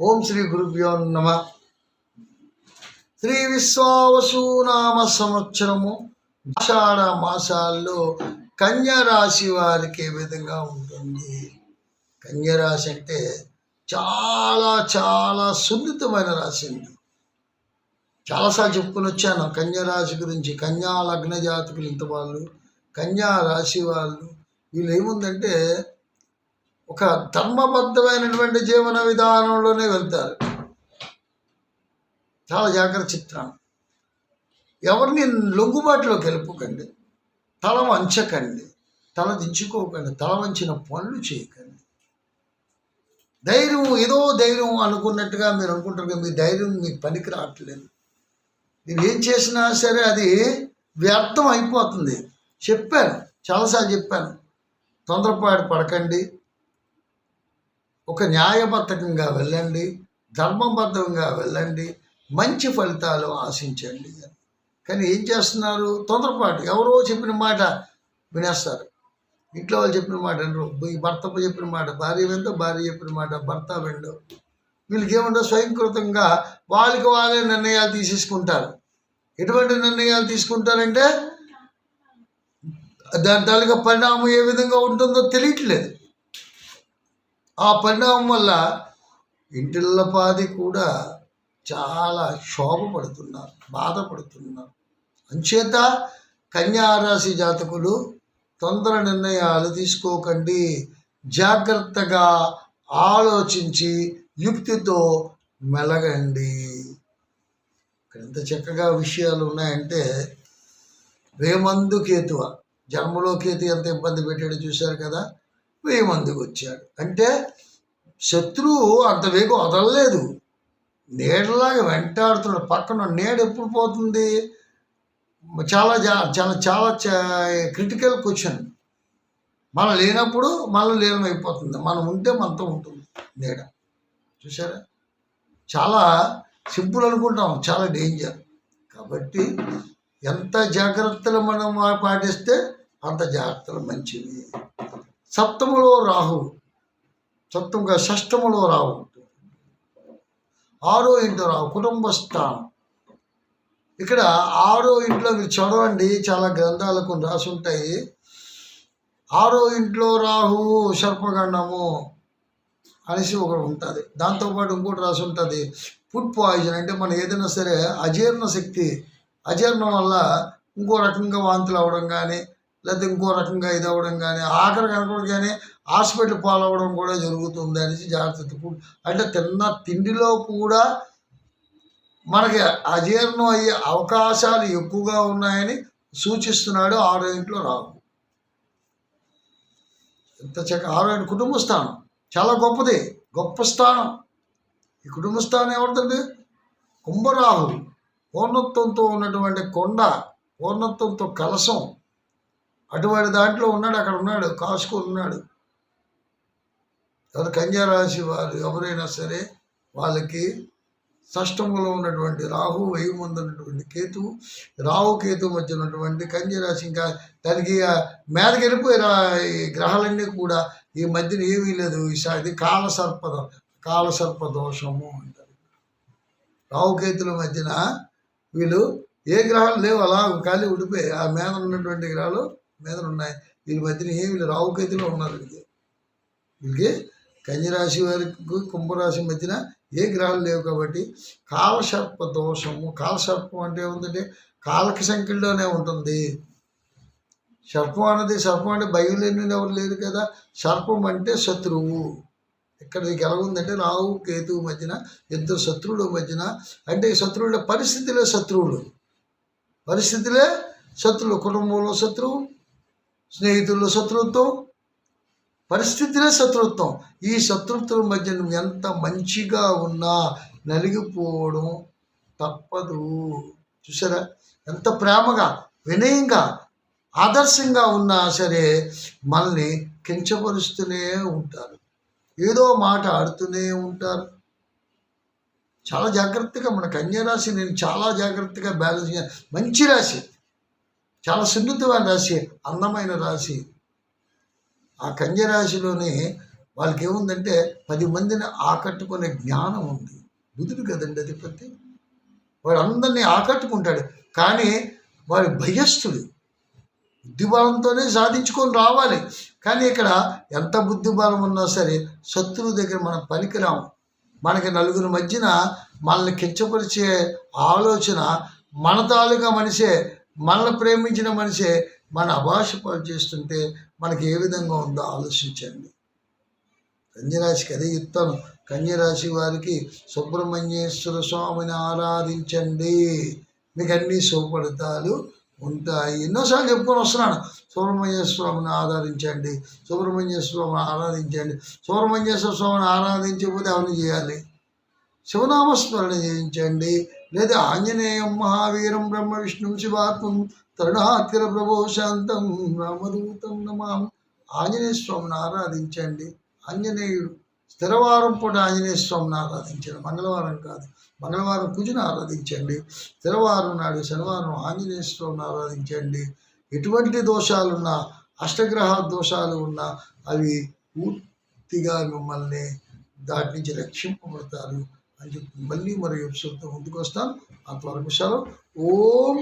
ఓం శ్రీ గురుభ్యో నమ. శ్రీ విశ్వావసునామ సంవత్సరము ఆషాఢ మాసాల్లో కన్యరాశి వారికి ఏ విధంగా ఉంటుంది? కన్యరాశి అంటే చాలా చాలా సున్నితమైన రాశి అండి. చాలాసార్లు చెప్పుకొని వచ్చాను కన్యరాశి గురించి కన్యా లగ్న జాతకులు ఇంత వాళ్ళు కన్యా రాశి వాళ్ళు వీళ్ళు ఏముందంటే ఒక ధర్మబద్ధమైనటువంటి జీవన విధానంలోనే వెళ్తారు. చాలా జాగ్రత్త చిత్రం ఎవరిని లొంగుబాటులోకి వెళ్ళిపోకండి. తల వంచకండి. తల దించుకోకండి. తల వంచిన పనులు చేయకండి. ధైర్యం ఏదో ధైర్యం అనుకున్నట్టుగా మీరు అనుకుంటారు కదా మీ ధైర్యం మీకు పనికి రావట్లేదు. మీరు ఏం చేసినా సరే అది వ్యర్థం అయిపోతుంది. చెప్పాను చాలాసార్లు చెప్పాను. తొందరపాటు పడకండి. ఒక న్యాయబద్ధకంగా వెళ్ళండి ధర్మబద్ధంగా వెళ్ళండి మంచి ఫలితాలు ఆశించండి అని. కానీ ఏం చేస్తున్నారు? తొందరపాటు ఎవరో చెప్పిన మాట వినేస్తారు. ఇంట్లో వాళ్ళు చెప్పిన మాట వినరు. ఈ భర్త చెప్పిన మాట భార్య విందో భార్య చెప్పిన మాట భర్త విండో. వీళ్ళకి ఏముండో స్వయంకృతంగా వాళ్ళకి వాళ్ళే నిర్ణయాలు తీసేసుకుంటారు. ఎటువంటి నిర్ణయాలు తీసుకుంటారంటే దాని తాలూకా పరిణామం ఏ విధంగా ఉంటుందో తెలియట్లేదు. ఆ పరిణామం వల్ల ఇంటిల్లపాది కూడా చాలా శోభపడుతున్నారు బాధపడుతున్నారు. అంచేత కన్యారాశి జాతకులు తొందర నిర్ణయాలు తీసుకోకండి. జాగ్రత్తగా ఆలోచించి యుక్తితో మెలగండి. ఇక్కడ ఎంత చక్కగా విషయాలు ఉన్నాయంటే వేమందు కేతువ జన్మలో కేతు ఎంత ఇబ్బంది పెట్టాడో చూశారు కదా? వేమందుకు వచ్చాడు అంటే శత్రువు అంత వేగం వదలలేదు. నీడలాగా వెంటాడుతున్నాడు. పక్కన నీడ ఎప్పుడు పోతుంది? చాలా జా- చాలా చాలా క్రిటికల్ క్వశ్చన్ మనం లేనప్పుడు మనం లీనమైపోతుంది. మనం ఉంటే మనతో ఉంటుంది నీడ. చూసారా చాలా సింపుల్ అనుకుంటాం. చాలా డేంజర్ కాబట్టి ఎంత జాగ్రత్తలు మనం పాటిస్తే అంత జాగ్రత్తలు మంచివి. సప్తములో రాహు సప్తముగా షష్టములో రాహు. ఆరో ఇంట్లో రాహు కుటుంబ స్థానం ఇక్కడ ఆరో ఇంట్లో మీరు చదవండి చాలా గ్రంథాలు కొన్ని రాసి ఉంటాయి ఆరో ఇంట్లో రాహు సర్పగండము అనేసి ఒకటి ఉంటుంది. దాంతోపాటు ఇంకోటి రాసి ఉంటుంది ఫుడ్ పాయిజన్ అంటే మనం ఏదైనా సరే అజీర్ణ శక్తి అజీర్ణం వల్ల ఇంకో రకంగా వాంతులు అవ్వడం కానీ లేకపోతే ఇంకో రకంగా ఇది అవ్వడం కానీ ఆఖరి కనకూడదు కానీ హాస్పిటల్ పాలవ్వడం కూడా జరుగుతుంది అనేసి జాగ్రత్త అంటే తిన్న తిండిలో కూడా మనకి అజీర్ణం అయ్యే అవకాశాలు ఎక్కువగా ఉన్నాయని సూచిస్తున్నాడు ఆరో ఇంట్లో రాహు. ఎంత చక్క ఆరో కుటుంబ స్థానం. చాలా గొప్పది. గొప్ప స్థానం. ఈ కుటుంబ స్థానం ఎవరిదండి? కుంభరాహు పూర్ణత్వంతో ఉన్నటువంటి కొండ పూర్ణత్వంతో కలసం అటువంటి దాంట్లో ఉన్నాడు అక్కడ ఉన్నాడు కాసుకొని ఉన్నాడు. ఎవరు కన్యా రాశి వారు ఎవరైనా సరే వాళ్ళకి షష్టంలో ఉన్నటువంటి రాహు వెయ్యి ఉన్నటువంటి కేతు రాహు కేతు మధ్య ఉన్నటువంటి కన్య రాశి ఇంకా దానికి మేదకి మీదకి వెళ్ళిపోయి ఈ గ్రహాలన్నీ కూడా. ఈ మధ్యన ఏమీ లేదు ఈ కాల సర్పద కాలసర్ప కాలసర్ప దోషము అంటారు. రాహుకేతుల మధ్యన వీళ్ళు ఏ గ్రహాలు లేవు అలా ఖాళీ ఉడిపోయి ఆ మీద ఉన్నటువంటి గ్రహాలు మీద ఉన్నాయి వీళ్ళ మధ్యన ఏమి రావు గతిలో ఉన్నారు వీళ్ళకి వీళ్ళకి కన్యరాశి వారికి కుంభరాశి మధ్యన ఏ గ్రహాలు లేవు కాబట్టి కాలసర్ప దోషము. కాలసర్పం అంటే ఏముందంటే కాలక సంఖ్యలోనే ఉంటుంది. సర్పం అన్నది సర్పం అంటే భయం లేని ఎవరు లేరు కదా. సర్పం అంటే శత్రువు. ఇక్కడ నీకు ఎలాగుందంటే ఉందంటే రాహు కేతువు మధ్యన ఇద్దరు శత్రువుల మధ్యన అంటే శత్రువుల పరిస్థితులే శత్రువులు. పరిస్థితులే శత్రువులు. కుటుంబంలో శత్రువు స్నేహితుల్లో శత్రుత్వం పరిస్థితిలో శత్రుత్వం. ఈ శత్రుత్వం మధ్య నువ్వు ఎంత మంచిగా ఉన్నా నలిగిపోవడం తప్పదు. చూసారా? ఎంత ప్రేమగా వినయంగా ఆదర్శంగా ఉన్నా సరే మనల్ని కించపరుస్తూనే ఉంటారు. ఏదో మాట ఆడుతూనే ఉంటారు. చాలా జాగ్రత్తగా మన కన్యా రాశి నేను చాలా జాగ్రత్తగా బ్యాలెన్స్ మంచి రాశి. చాలా సున్నితమైన రాశి అందమైన రాశి. ఆ కన్యరాశిలోని వాళ్ళకి ఏముందంటే పది మందిని ఆకట్టుకునే జ్ఞానం ఉంది. బుధుడు కదండి అధిపతి. వాడు అందరినీ ఆకట్టుకుంటాడు. కానీ వాడు భయస్థుడు. బుద్ధిబలంతోనే సాధించుకొని రావాలి. కానీ ఇక్కడ ఎంత బుద్ధిబలం ఉన్నా సరే శత్రువు దగ్గర మనం పనికిరాము. మనకి నలుగురి మధ్యన మనల్ని కించపరిచే ఆలోచన మన తాలూకా మనిషే మనల్ని ప్రేమించిన మనిషే మన అభాష పాలు చేస్తుంటే మనకి ఏ విధంగా ఉందో ఆలోచించండి. కన్యరాశికి అదే చెప్తాను కన్యరాశి వారికి సుబ్రహ్మణ్యేశ్వర స్వామిని ఆరాధించండి. మీకు అన్ని శుభపడతాలు ఉంటాయి. ఎన్నోసార్లు చెప్పుకొని వస్తున్నాను. సుబ్రహ్మణ్య స్వామిని ఆరాధించండి. సుబ్రహ్మణ్యేశ్వర స్వామిని ఆరాధించండి. సుబ్రహ్మణ్యేశ్వర స్వామిని ఆరాధించకపోతే అవన్నీ చేయాలి? శివనామస్మరణ చేయించండి. లేదా ఆంజనేయం మహావీరం బ్రహ్మ విష్ణు శివాత్మం తరుణాత్కర ప్రభో శాంతం రామదూతం నమాం. ఆంజనేయ స్వామిని ఆరాధించండి. ఆంజనేయుడు స్థిరవారం పూట ఆంజనేయ స్వామిని ఆరాధించండి. మంగళవారం కాదు మంగళవారం పూజను ఆరాధించండి. స్థిరవారం నాడు శనివారం ఆంజనేయ స్వామిని ఆరాధించండి. ఎటువంటి దోషాలున్నా అష్టగ్రహ దోషాలు ఉన్నా అవి పూర్తిగా మిమ్మల్ని దాటి నుంచి రక్షింపబడతారు. అని చెప్పి మళ్ళీ మరో ఎపిసోడ్తో ముందుకు వస్తాను. అంతవరకు సెలవు ఓం